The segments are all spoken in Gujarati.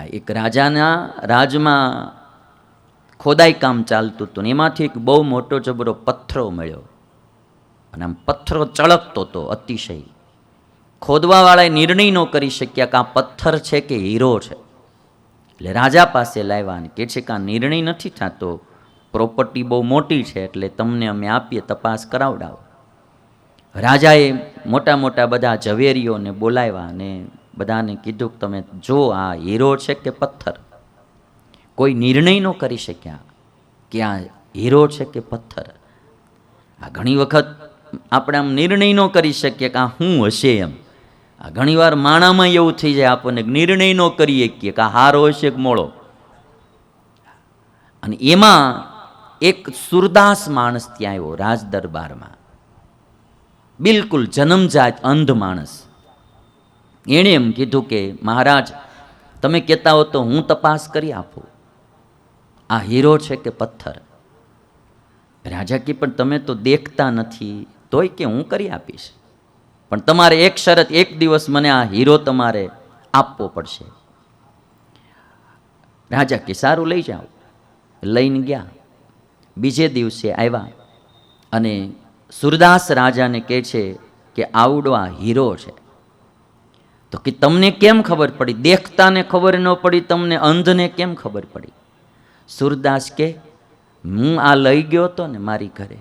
એક રાજાના રાજમાં ખોદાઈ કામ ચાલતું હતું ને એમાંથી એક બહુ મોટો જબરો પથ્થરો મળ્યો. અને આમ પથ્થરો ચળકતો હતો અતિશય. ખોદવાવાળાએ નિર્ણય ન કરી શક્યા કે આ પથ્થર છે કે હીરો છે. એટલે રાજા પાસે લાવ્યા અને કે છે કે આ નિર્ણય નથી થતો. પ્રોપર્ટી બહુ મોટી છે એટલે તમને અમે આપીએ, તપાસ કરાવડાવો. રાજાએ મોટા મોટા બધા ઝવેરીઓને બોલાવ્યા અને બધાને કીધું કે તમે જો આ હીરો છે કે પથ્થર? કોઈ નિર્ણય ન કરી શક્યા કે આ હીરો છે કે પથ્થર? આ ઘણી વખત આપણે આમ નિર્ણય ન કરી શકીએ કે આ શું હશે એમ. આ ઘણીવાર માણામાં એવું થઈ જાય, આપણને નિર્ણય ન કરી શકીએ કે આ હારો હશે કે મોળો. અને એમાં એક સુરદાસ માણસ ત્યાં આવ્યો, રાજ દરબારમાં. બિલકુલ જન્મજાત અંધ માણસ. એણે એમ કીધું કે, મહારાજ, તમે કહેતા હો તો હું તપાસ કરી આપું. આ હીરો છે કે પથ્થર? રાજા કે, પણ તમે તો દેખતા નથી, તોય કે હું કરી આપીશ. પણ તમારે એક શરત, એક દિવસ મને આ હીરો તમારે આપવો પડશે. રાજા કે, સારું, લઈ જાઓ. લઈને ગયા. બીજે દિવસે આવ્યા અને સુરદાસ રાજાને કહે છે કે, આવડો આ હીરો છે. તો કે તમને કેમ ખબર પડી? દેખતાને ખબર ન પડી, તમને અંધને કેમ ખબર પડી? સુરદાસ કે, હું આ લઈ ગયો હતો ને મારી ઘરે.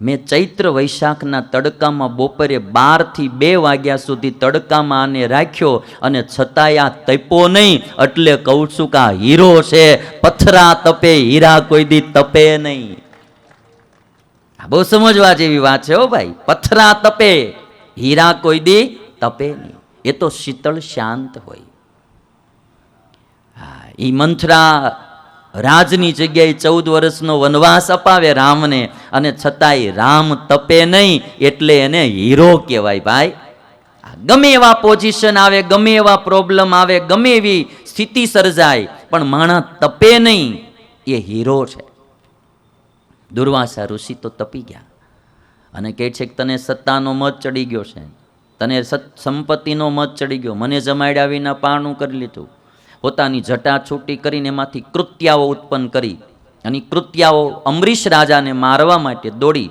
મેં ચૈત્ર વૈશાખના તડકામાં બપોરે બારથી બે વાગ્યા સુધી તડકામાં આને રાખ્યો અને છતાંય આ તપ્યો નહીં. એટલે કહું છું કે આ હીરો છે. પથરા તપે, હીરા કોઈ દી તપે નહીં. આ બહુ સમજવા જેવી વાત છે હો ભાઈ. પથરા તપે, હીરા કોઈ દી તપે નહીં. એ તો શીતળ શાંત હોય. હા એ મંથરા રાજની જગ્યાએ ચૌદ વર્ષનો વનવાસ અપાવે રામને અને છતાંય રામ તપે નહીં એટલે એને હીરો કહેવાય ભાઈ. ગમે એવા પોઝિશન આવે, ગમે એવા પ્રોબ્લેમ આવે, ગમે એવી સ્થિતિ સર્જાય, પણ માણસ તપે નહીં, એ હીરો છે. દુર્વાસા ઋષિ તો તપી ગયા અને કહે છે કે તને સત્તાનો મત ચડી ગયો છે. તને સત, સંપત્તિનો મત ચડી ગયો. મને જમાડ્યા વિના પાણું કરી લીધું. પોતાની જટા છૂટી કરીને એમાંથી કૃત્યાઓ ઉત્પન્ન કરી અને કૃત્યાઓ અમરીશ રાજાને મારવા માટે દોડી.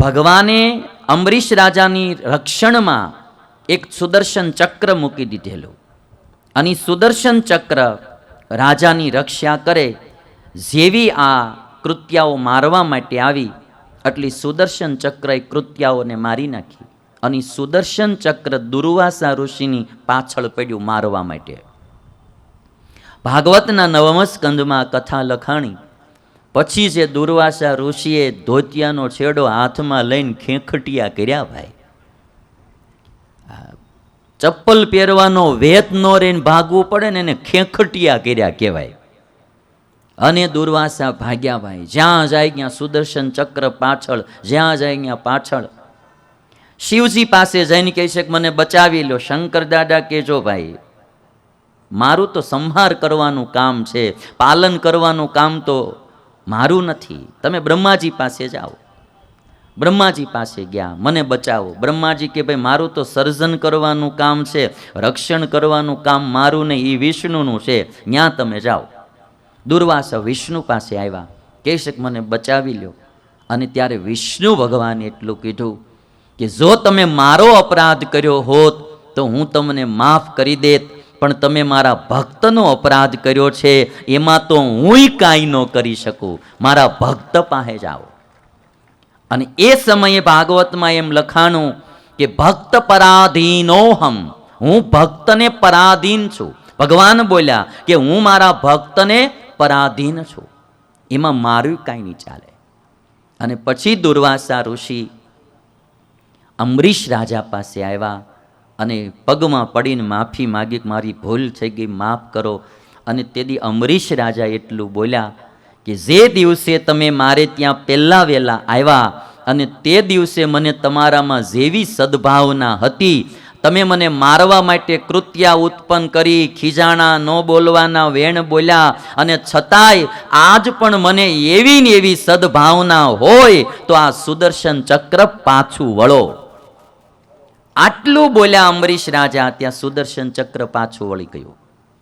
ભગવાને અમરીશ રાજાની રક્ષણમાં એક સુદર્શન ચક્ર મૂકી દીધેલું. અને સુદર્શન ચક્ર રાજાની રક્ષા કરે જેવી આ કૃત્યાઓ મારવા માટે આવી. એટલી સુદર્શન ચક્રએ કૃત્યાઓને મારી નાખી. અને સુદર્શન ચક્ર દુર્વાસા ઋષિની પાછળ પડ્યું મારવા માટે. ભાગવતના નવમ સ્કંદમાં કથા લખાણી, પછી જે દુર્વાસા ઋષિએ ધોતિયાનો છેડો હાથમાં લઈને ખેંખટિયા કર્યા ભાઈ. ચપ્પલ પહેરવાનો વેત નો રહીને ભાગવું પડે ને એને ખેંખટિયા કર્યા કહેવાય. અને દુર્વાસા ભાગ્યા ભાઈ. જ્યાં જાય ત્યાં સુદર્શન ચક્ર પાછળ, જ્યાં જાય ત્યાં પાછળ. શિવજી પાસે જઈને કહે છે કે મને બચાવી લો. શંકર દાદા કહેજો, ભાઈ, મારું તો સંહાર કરવાનું કામ છે. પાલન કરવાનું કામ તો મારું નથી. તમે બ્રહ્માજી પાસે જાઓ. બ્રહ્માજી પાસે ગયા. મને બચાવો. બ્રહ્માજી કે, ભાઈ, મારું તો સર્જન કરવાનું કામ છે. રક્ષણ કરવાનું કામ મારું નહીં. એ વિષ્ણુનું છે. ત્યાં તમે જાઓ. દુર્વાસા વિષ્ણુ પાસે આવ્યા. કેશક મને બચાવી લ્યો. અને ત્યારે વિષ્ણુ ભગવાને એટલું કીધું કે જો તમે મારો અપરાધ કર્યો હોત તો હું તમને માફ કરી દેત, પણ તમે મારા ભક્તનો અપરાધ કર્યો છે, એમાં તો હુંય કાંઈ ન કરી શકું. મારા ભક્ત પાસે જાઓ. અને એ સમયે ભાગવતમાં એમ લખાણું કે ભક્ત પરાધીનોહમ હું ભક્તને પરાધીન છું. ભગવાન બોલ્યા કે હું મારા ભક્તને પરાધીન છું. એમાં મારું કાંઈ નહીં ચાલે. અને પછી દુર્વાસા ઋષિ અમરીશ રાજા પાસે આવ્યા અને પગમાં પડીને માફી માગી મારી ભૂલ થઈ ગઈ, માફ કરો. અને તેથી અમરીશ રાજા એટલું બોલ્યા કે જે દિવસે તમે મારે ત્યાં પહેલાં વહેલા આવ્યા અને તે દિવસે મને તમારામાં જેવી સદભાવના હતી તમે મને મારવા માટે કૃત્યા ઉત્પન્ન કરી, ખીજાણા ન બોલવાના વેણ બોલ્યા અને છતાંય આજ પણ મને એવી ને એવી સદભાવના હોય તો આ સુદર્શન ચક્ર પાછું વળો. આટલું બોલ્યા અમરીશ રાજા, ત્યાં સુદર્શન ચક્ર પાછું વળી ગયું.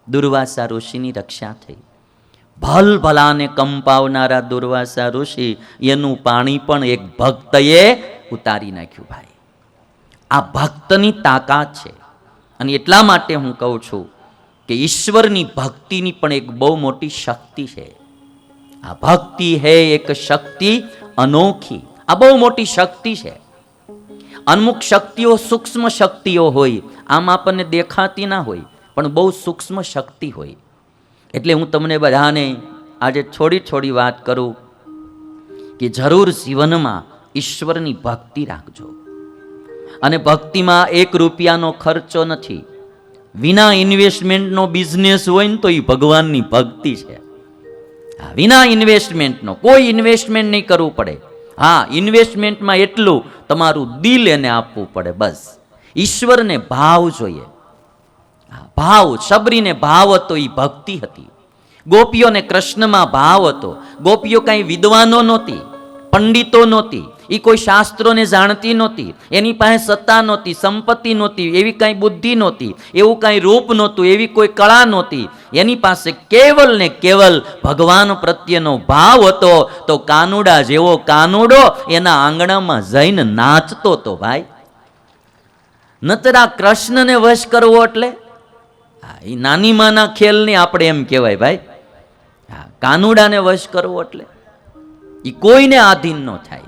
દુર્વાસા ઋષિની રક્ષા થઈ. ભલ ભલાને કંપાવનારા દુર્વાસા ઋષિ, એનું પાણી પણ એક ભક્તએ ઉતારી નાખ્યું ભાઈ. આ ભક્તની તાકાત છે. અને એટલા માટે હું કહું છું કે ઈશ્વરની ભક્તિની પણ એક બહુ મોટી શક્તિ છે. આ ભક્તિ હે એક શક્તિ અનોખી. આ બહુ મોટી શક્તિ છે. અમુક શક્તિઓ સૂક્ષ્મ શક્તિઓ હોય, આમ આપણને દેખાતી ના હોય, પણ બહુ સૂક્ષ્મ શક્તિ હોય. એટલે હું તમને બધાને આજે થોડી થોડી વાત કરું કે જરૂર જીવનમાં ઈશ્વરની ભક્તિ રાખજો. અને ભક્તિમાં એક રૂપિયાનો ખર્ચો નથી. વિના ઇન્વેસ્ટમેન્ટનો બિઝનેસ હોય ને તો એ ભગવાનની ભક્તિ છે. વિના ઇન્વેસ્ટમેન્ટનો કોઈ ઇન્વેસ્ટમેન્ટ નહીં કરવું પડે. હા, ઇન્વેસ્ટમેન્ટમાં એટલું તમારું દિલ એને આપવું પડે બસ. ઈશ્વરને ભાવ જોઈએ. ભાવ શબરીને ભાવ હતો એ ભક્તિ હતી. ગોપીઓને કૃષ્ણમાં ભાવ હતો. ગોપીઓ કાંઈ વિદ્વાનો નહોતી, પંડિતો નહોતી. એ કોઈ શાસ્ત્રોને જાણતી નહોતી, એની પાસે સત્તા નહોતી, સંપત્તિ નહોતી, એવી કાંઈ બુદ્ધિ નહોતી, એવું કાંઈ રૂપ નહોતું, એવી કોઈ કળા નહોતી. એની પાસે કેવલ ને કેવલ ભગવાન પ્રત્યેનો ભાવ હતો, તો કાનુડા જેવો કાનુડો એના આંગણામાં જઈને નાચતો તો ભાઈ. નતરા કૃષ્ણને વશ કરવો એટલે? એ નાની માના ખેલની આપણે એમ કહેવાય ભાઈ. કાનુડાને વશ કરવો એટલે? એ કોઈને આધીન ન થાય.